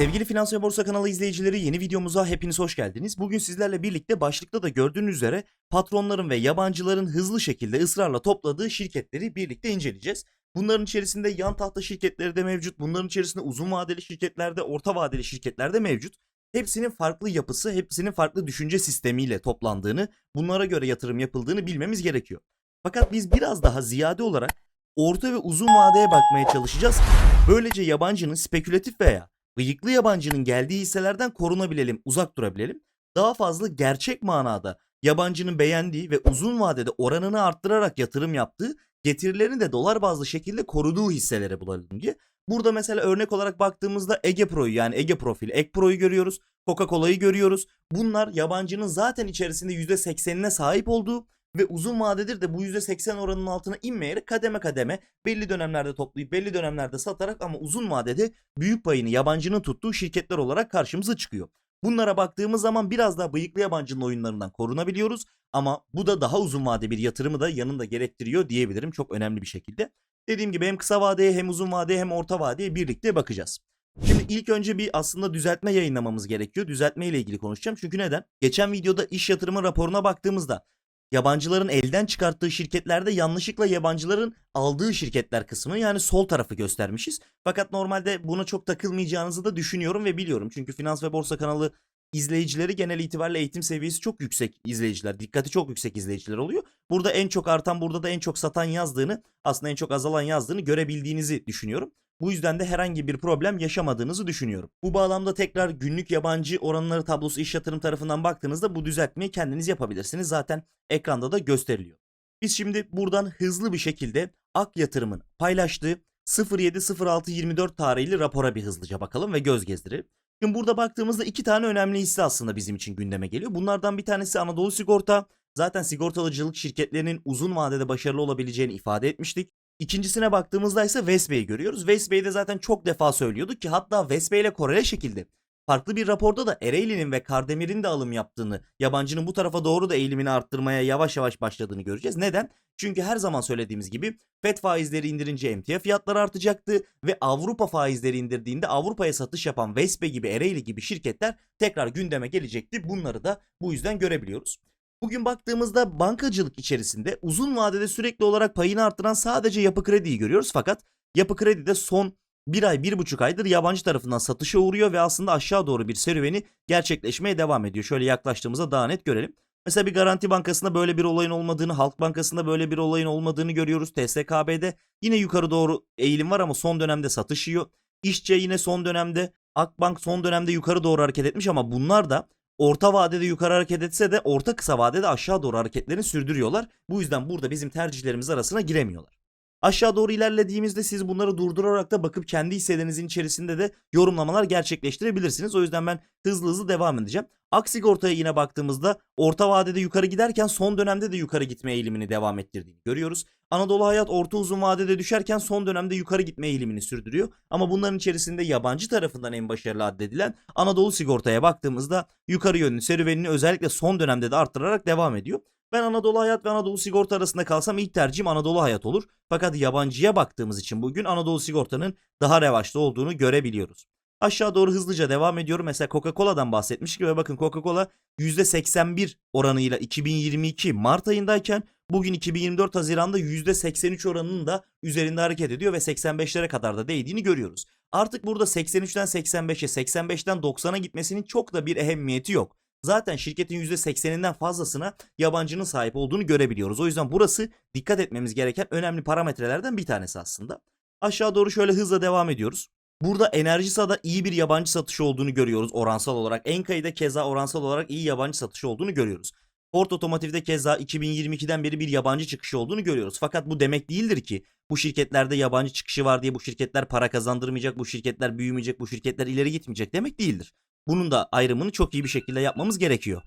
Sevgili Finans ve Borsa kanalı izleyicileri yeni videomuza hepiniz hoş geldiniz. Bugün sizlerle birlikte başlıkta da gördüğünüz üzere patronların ve yabancıların hızlı şekilde ısrarla topladığı şirketleri birlikte inceleyeceğiz. Bunların içerisinde yan tahta şirketleri de mevcut. Bunların içerisinde uzun vadeli şirketlerde, orta vadeli şirketlerde mevcut. Hepsinin farklı yapısı, hepsinin farklı düşünce sistemiyle toplandığını, bunlara göre yatırım yapıldığını bilmemiz gerekiyor. Fakat biz biraz daha ziyade olarak orta ve uzun vadeye bakmaya çalışacağız. Böylece yabancının spekülatif veya bıyıklı yabancının geldiği hisselerden korunabilelim, uzak durabilelim. Daha fazla gerçek manada yabancının beğendiği ve uzun vadede oranını arttırarak yatırım yaptığı getirilerini de dolar bazlı şekilde koruduğu hisselere bulalım diye. Burada mesela örnek olarak baktığımızda Ege Pro'yu yani Ege Profil, Ek Pro'yu görüyoruz. Coca-Cola'yı görüyoruz. Bunlar yabancının zaten içerisinde %80'ine sahip olduğu ve uzun vadedir de bu %80 oranının altına inmeyerek kademe kademe belli dönemlerde toplayıp belli dönemlerde satarak ama uzun vadede büyük payını yabancının tuttuğu şirketler olarak karşımıza çıkıyor. Bunlara baktığımız zaman biraz daha bıyıklı yabancının oyunlarından korunabiliyoruz ama bu da daha uzun vade bir yatırımı da yanında gerektiriyor diyebilirim çok önemli bir şekilde. Dediğim gibi hem kısa vadeye hem uzun vadeye hem orta vadeye birlikte bakacağız. Şimdi ilk önce bir aslında düzeltme yayınlamamız gerekiyor. Düzeltme ile ilgili konuşacağım. Çünkü neden? Geçen videoda iş yatırımı raporuna baktığımızda yabancıların elden çıkarttığı şirketlerde yanlışlıkla yabancıların aldığı şirketler kısmı yani sol tarafı göstermişiz. Fakat normalde buna çok takılmayacağınızı da düşünüyorum ve biliyorum. Çünkü Finans ve Borsa kanalı izleyicileri genel itibariyle eğitim seviyesi çok yüksek izleyiciler. Dikkati çok yüksek izleyiciler oluyor. Burada en çok artan burada da en çok satan yazdığını aslında en çok azalan yazdığını görebildiğinizi düşünüyorum. Bu yüzden de herhangi bir problem yaşamadığınızı düşünüyorum. Bu bağlamda tekrar günlük yabancı oranları tablosu iş yatırım tarafından baktığınızda bu düzeltmeyi kendiniz yapabilirsiniz. Zaten ekranda da gösteriliyor. Biz şimdi buradan hızlı bir şekilde Ak Yatırım'ın paylaştığı 07.06.24 tarihli rapora bir hızlıca bakalım ve göz gezdirelim. Şimdi burada baktığımızda iki tane önemli hisse aslında bizim için gündeme geliyor. Bunlardan bir tanesi Anadolu Sigorta. Zaten sigortalıcılık şirketlerinin uzun vadede başarılı olabileceğini ifade etmiştik. İkincisine baktığımızda ise Vesbey'i görüyoruz. Vesbey'i de zaten çok defa söylüyorduk ki hatta Vesbey ile korele şekilde farklı bir raporda da Ereğli'nin ve Kardemir'in de alım yaptığını, yabancının bu tarafa doğru da eğilimini arttırmaya yavaş yavaş başladığını göreceğiz. Neden? Çünkü her zaman söylediğimiz gibi FED faizleri indirince emtia fiyatları artacaktı ve Avrupa faizleri indirdiğinde Avrupa'ya satış yapan Vespe gibi Ereğli gibi şirketler tekrar gündeme gelecekti. Bunları da bu yüzden görebiliyoruz. Bugün baktığımızda bankacılık içerisinde uzun vadede sürekli olarak payını arttıran sadece yapı krediyi görüyoruz. Fakat yapı kredi de son bir ay, bir buçuk aydır yabancı tarafından satışa uğruyor ve aslında aşağı doğru bir serüveni gerçekleşmeye devam ediyor. Şöyle yaklaştığımızda daha net görelim. Mesela bir Garanti Bankası'nda böyle bir olayın olmadığını, Halk Bankası'nda böyle bir olayın olmadığını görüyoruz. TSKB'de yine yukarı doğru eğilim var ama son dönemde satış yiyor. İşçe yine son dönemde, Akbank son dönemde yukarı doğru hareket etmiş ama bunlar da orta vadede yukarı hareket etse de orta kısa vadede aşağı doğru hareketlerini sürdürüyorlar. Bu yüzden burada bizim tercihlerimiz arasına giremiyorlar. Aşağı doğru ilerlediğimizde siz bunları durdurarak da bakıp kendi hisselerinizin içerisinde de yorumlamalar gerçekleştirebilirsiniz. O yüzden ben hızlı hızlı devam edeceğim. Aksigorta'ya yine baktığımızda orta vadede yukarı giderken son dönemde de yukarı gitme eğilimini devam ettirdiğini görüyoruz. Anadolu Hayat orta uzun vadede düşerken son dönemde yukarı gitme eğilimini sürdürüyor. Ama bunların içerisinde yabancı tarafından en başarılı addedilen Anadolu Sigorta'ya baktığımızda yukarı yönlü serüvenini özellikle son dönemde de arttırarak devam ediyor. Ben Anadolu Hayat ve Anadolu Sigorta arasında kalsam ilk tercihim Anadolu Hayat olur. Fakat yabancıya baktığımız için bugün Anadolu Sigorta'nın daha revaçta olduğunu görebiliyoruz. Aşağı doğru hızlıca devam ediyorum. Mesela Coca-Cola'dan bahsetmiştik ve bakın Coca-Cola %81 oranıyla 2022 Mart ayındayken bugün 2024 Haziran'da %83 oranının da üzerinde hareket ediyor ve 85'lere kadar da değdiğini görüyoruz. Artık burada 83'ten 85'e 85'ten 90'a gitmesinin çok da bir ehemmiyeti yok. Zaten şirketin %80'inden fazlasına yabancının sahip olduğunu görebiliyoruz. O yüzden burası dikkat etmemiz gereken önemli parametrelerden bir tanesi aslında. Aşağı doğru şöyle hızla devam ediyoruz. Burada Enerjisa'da iyi bir yabancı satışı olduğunu görüyoruz oransal olarak. Enka'yı keza oransal olarak iyi yabancı satışı olduğunu görüyoruz. Ford Otomotiv'de keza 2022'den beri bir yabancı çıkışı olduğunu görüyoruz. Fakat bu demek değildir ki bu şirketlerde yabancı çıkışı var diye bu şirketler para kazandırmayacak, bu şirketler büyümeyecek, bu şirketler ileri gitmeyecek demek değildir. Bunun da ayrımını çok iyi bir şekilde yapmamız gerekiyor.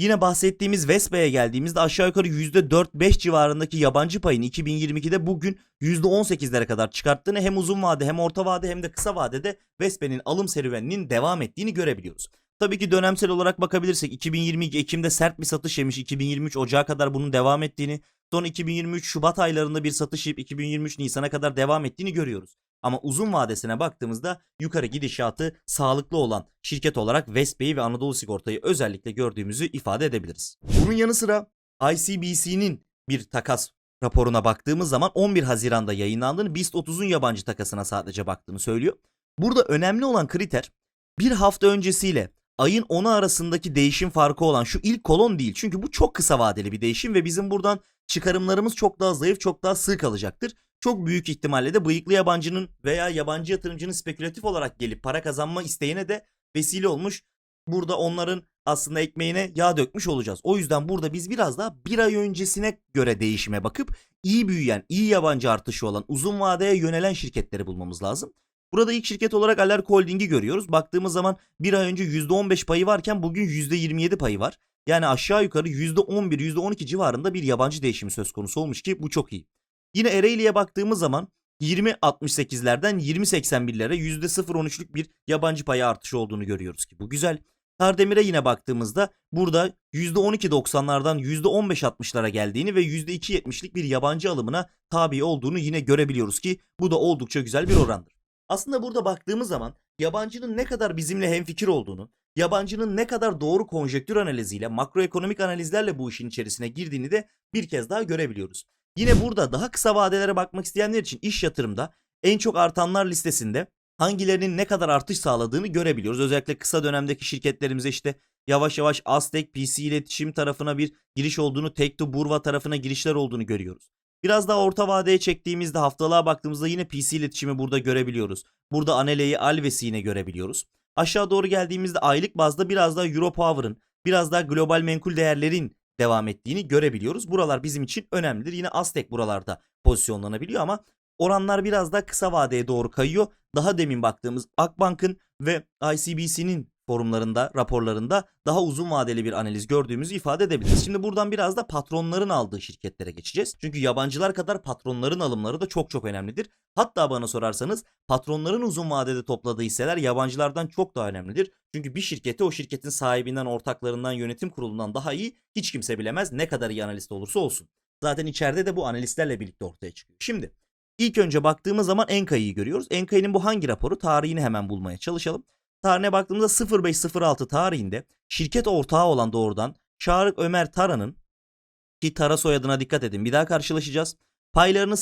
Yine bahsettiğimiz Vespe'ye geldiğimizde aşağı yukarı %4-5 civarındaki yabancı payını 2022'de bugün %18'lere kadar çıkarttığını hem uzun vade hem orta vade hem de kısa vadede Vespe'nin alım serüveninin devam ettiğini görebiliyoruz. Tabii ki dönemsel olarak bakabilirsek 2022 Ekim'de sert bir satış yemiş 2023 Ocağı kadar bunun devam ettiğini sonra 2023 Şubat aylarında bir satış yiyip 2023 Nisan'a kadar devam ettiğini görüyoruz. Ama uzun vadesine baktığımızda yukarı gidişatı sağlıklı olan şirket olarak Vespa'yı ve Anadolu Sigorta'yı özellikle gördüğümüzü ifade edebiliriz. Bunun yanı sıra ICBC'nin bir takas raporuna baktığımız zaman 11 Haziran'da yayınlandığını BIST 30'un yabancı takasına sadece baktığını söylüyor. Burada önemli olan kriter bir hafta öncesiyle ayın 10'u arasındaki değişim farkı olan şu ilk kolon değil. Çünkü bu çok kısa vadeli bir değişim ve bizim buradan çıkarımlarımız çok daha zayıf, çok daha sığ kalacaktır. Çok büyük ihtimalle de bıyıklı yabancının veya yabancı yatırımcının spekülatif olarak gelip para kazanma isteğine de vesile olmuş. Burada onların aslında ekmeğine yağ dökmüş olacağız. O yüzden burada biz biraz daha bir ay öncesine göre değişime bakıp iyi büyüyen, iyi yabancı artışı olan, uzun vadeye yönelen şirketleri bulmamız lazım. Burada ilk şirket olarak Alerk Holding'i görüyoruz. Baktığımız zaman bir ay önce %15 payı varken bugün %27 payı var. Yani aşağı yukarı %11, %12 civarında bir yabancı değişimi söz konusu olmuş ki bu çok iyi. Yine Ereğli'ye baktığımız zaman 20.68'lerden 20.81'lere %0.13'lük bir yabancı payı artışı olduğunu görüyoruz ki bu güzel. Kardemir'e yine baktığımızda burada %12.90'lardan %15.60'lara geldiğini ve %2.70'lik bir yabancı alımına tabi olduğunu yine görebiliyoruz ki bu da oldukça güzel bir orandır. Aslında burada baktığımız zaman yabancının ne kadar bizimle hemfikir olduğunu, yabancının ne kadar doğru konjektür analiziyle, makroekonomik analizlerle bu işin içerisine girdiğini de bir kez daha görebiliyoruz. Yine burada daha kısa vadelere bakmak isteyenler için iş yatırımda en çok artanlar listesinde hangilerinin ne kadar artış sağladığını görebiliyoruz. Özellikle kısa dönemdeki şirketlerimize işte yavaş yavaş Aztek PC iletişim tarafına bir giriş olduğunu, Tekto Burva tarafına girişler olduğunu görüyoruz. Biraz daha orta vadeye çektiğimizde haftalığa baktığımızda yine PC iletişimi burada görebiliyoruz. Burada Anele'yi Alves'i yine görebiliyoruz. Aşağı doğru geldiğimizde aylık bazda biraz daha Europower'ın, biraz daha global menkul değerlerin devam ettiğini görebiliyoruz. Buralar bizim için önemlidir. Yine Aztek buralarda pozisyonlanabiliyor ama oranlar biraz daha kısa vadeye doğru kayıyor. Daha demin baktığımız Akbank'ın ve ICBC'nin forumlarında, raporlarında daha uzun vadeli bir analiz gördüğümüzü ifade edebiliriz. Şimdi buradan biraz da patronların aldığı şirketlere geçeceğiz. Çünkü yabancılar kadar patronların alımları da çok çok önemlidir. Hatta bana sorarsanız patronların uzun vadede topladığı hisseler yabancılardan çok daha önemlidir. Çünkü bir şirketi o şirketin sahibinden, ortaklarından, yönetim kurulundan daha iyi hiç kimse bilemez ne kadar iyi analist olursa olsun. Zaten içeride de bu analistlerle birlikte ortaya çıkıyor. Şimdi ilk önce baktığımız zaman Enka'yı görüyoruz. Enka'nın bu hangi raporu? Tarihini hemen bulmaya çalışalım. Tarihine baktığımızda 0506 tarihinde şirket ortağı olan doğrudan Çağrı Ömer Tara'nın ki Tara soyadına dikkat edin bir daha karşılaşacağız. Paylarını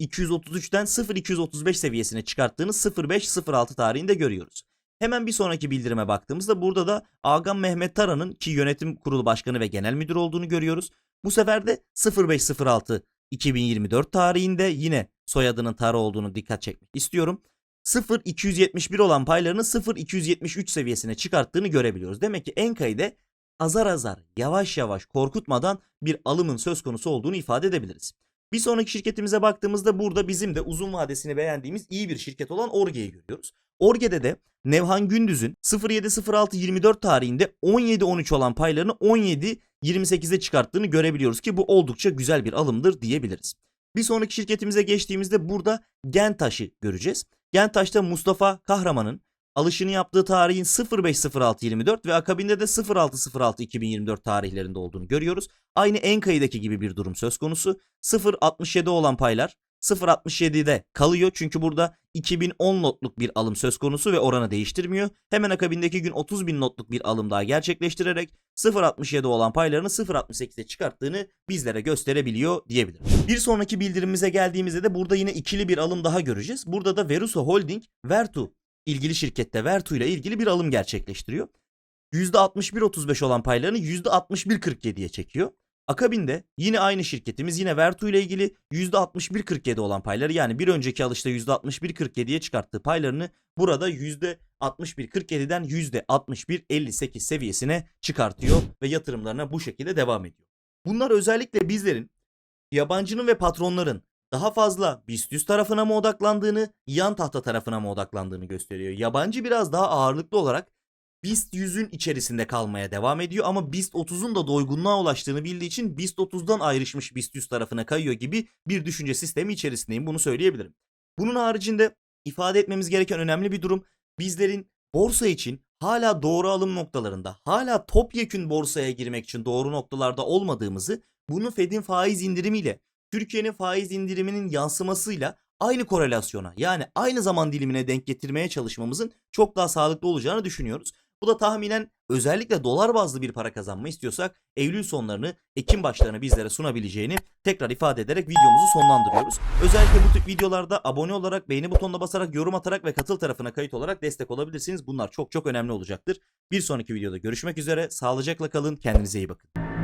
0233'ten 0235 seviyesine çıkarttığını 0506 tarihinde görüyoruz. Hemen bir sonraki bildirime baktığımızda burada da Agam Mehmet Tara'nın ki yönetim kurulu başkanı ve genel müdür olduğunu görüyoruz. Bu sefer de 0506 2024 tarihinde yine soyadının Tara olduğunu dikkat çekmek istiyorum. 0.271 olan paylarını 0.273 seviyesine çıkarttığını görebiliyoruz. Demek ki Enka'yı azar azar yavaş yavaş korkutmadan bir alımın söz konusu olduğunu ifade edebiliriz. Bir sonraki şirketimize baktığımızda burada bizim de uzun vadesini beğendiğimiz iyi bir şirket olan Orge'yi görüyoruz. Orge'de de Nevhan Gündüz'ün 07.06.24 tarihinde 17.13 olan paylarını 17.28'e çıkarttığını görebiliyoruz ki bu oldukça güzel bir alımdır diyebiliriz. Bir sonraki şirketimize geçtiğimizde burada Gentaş'ı göreceğiz. Gentaş'ta Mustafa Kahraman'ın alışını yaptığı tarihin 050624 ve akabinde de 06062024 tarihlerinde olduğunu görüyoruz. Aynı Enka'daki gibi bir durum söz konusu. 067 olan paylar 0.67'de kalıyor çünkü burada 2010 notluk bir alım söz konusu ve oranı değiştirmiyor. Hemen akabindeki gün 30 bin notluk bir alım daha gerçekleştirerek 0.67 olan paylarını 0.68'e çıkarttığını bizlere gösterebiliyor diyebilirim. Bir sonraki bildirimimize geldiğimizde de burada yine ikili bir alım daha göreceğiz. Burada da Veruso Holding, Vertu ilgili şirkette Vertu ile ilgili bir alım gerçekleştiriyor. %61.35 olan paylarını %61.47'ye çekiyor. Akabinde yine aynı şirketimiz yine Vertu ile ilgili %61.47 olan payları yani bir önceki alışta %61.47'ye çıkarttığı paylarını burada %61.47'den %61.58 seviyesine çıkartıyor ve yatırımlarına bu şekilde devam ediyor. Bunlar özellikle bizlerin yabancının ve patronların daha fazla BIST 100 tarafına mı odaklandığını, yan tahta tarafına mı odaklandığını gösteriyor. Yabancı biraz daha ağırlıklı olarak BIST 100'ün içerisinde kalmaya devam ediyor ama BIST 30'un da doygunluğa ulaştığını bildiği için BIST 30'dan ayrışmış BIST 100 tarafına kayıyor gibi bir düşünce sistemi içerisindeyim. Bunu söyleyebilirim. Bunun haricinde ifade etmemiz gereken önemli bir durum bizlerin borsa için hala doğru alım noktalarında, hala topyekün borsaya girmek için doğru noktalarda olmadığımızı, bunu Fed'in faiz indirimiyle, Türkiye'nin faiz indiriminin yansımasıyla aynı korelasyona yani aynı zaman dilimine denk getirmeye çalışmamızın çok daha sağlıklı olacağını düşünüyoruz. Bu da tahminen özellikle dolar bazlı bir para kazanma istiyorsak Eylül sonlarını Ekim başlarını bizlere sunabileceğini tekrar ifade ederek videomuzu sonlandırıyoruz. Özellikle bu tip videolarda abone olarak, beğeni butonuna basarak, yorum atarak ve katıl tarafına kayıt olarak destek olabilirsiniz. Bunlar çok çok önemli olacaktır. Bir sonraki videoda görüşmek üzere. Sağlıcakla kalın. Kendinize iyi bakın.